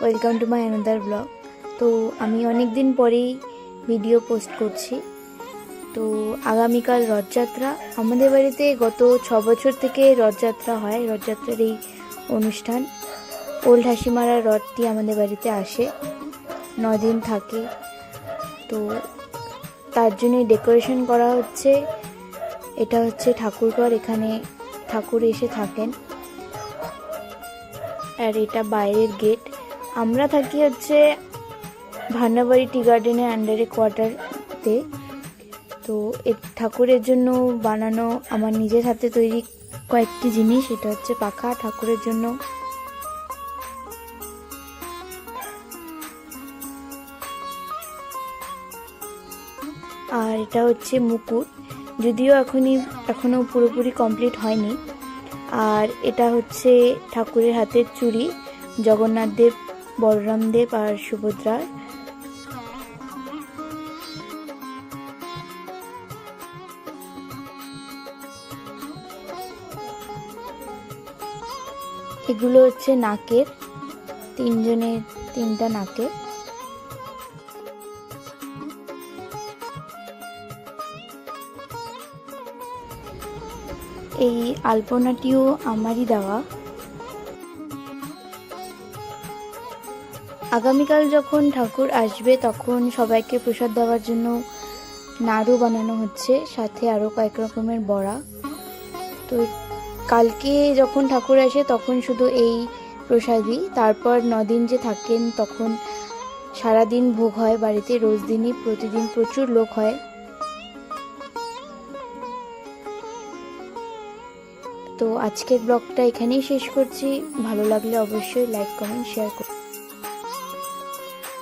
Welcome to my another blog তো আমি অনেক দিন পরেই ভিডিও পোস্ট করছি। তো আগামীকাল রথযাত্রা। আমাদের বাড়িতে গত ছ বছর থেকে রথযাত্রা হয়, রথযাত্রার এই অনুষ্ঠান। ওল্ড হাসিমারা রথটি আমাদের বাড়িতে আসে দিন থাকে। তো তার জন্যই ডেকোরেশন করা হচ্ছে। এটা হচ্ছে ঠাকুরঘর, এখানে ঠাকুর এসে থাকেন। আর এটা বাইরের গেট আমরা থাকি হচ্ছে ভান্নাবাড়ি টি গার্ডেনের আন্ডারে কোয়ার্টারতে তো। এ ঠাকুরের জন্য বানানো আমার নিজের হাতে তৈরি কয়েকটি জিনিস, এটা হচ্ছে পাখা। ঠাকুরের জন্য আর এটা হচ্ছে মুকুট। যদিও এখনই এখনও পুরোপুরি কমপ্লিট হয়নি। আর এটা হচ্ছে ঠাকুরের হাতের চুড়ি, জগন্নাথ দেব, বলরাম দেব আর সুভদ্রার এগুলো হচ্ছে নাকের, তিনজনের তিনটা নাকের। এই আলপনাটিও আমারই দেওয়া। আগামীকাল যখন ঠাকুর আসবে, তখন সবাইকে প্রসাদ দেওয়ার জন্য নাড়ু বানানো হচ্ছে, সাথে আরও কয়েক রকমের বড়া। তো কালকে যখন ঠাকুর আসে, তখন শুধু এই প্রসাদই। তারপর নদিন যে থাকেন, তখন সারাদিন ভোগ হয় বাড়িতে, রোজ দিনই প্রতিদিন প্রচুর লোক হয়। তো আজকের ব্লগটা এখানেই শেষ করছি। ভালো লাগলে অবশ্যই লাইক কমেন্ট শেয়ার করুন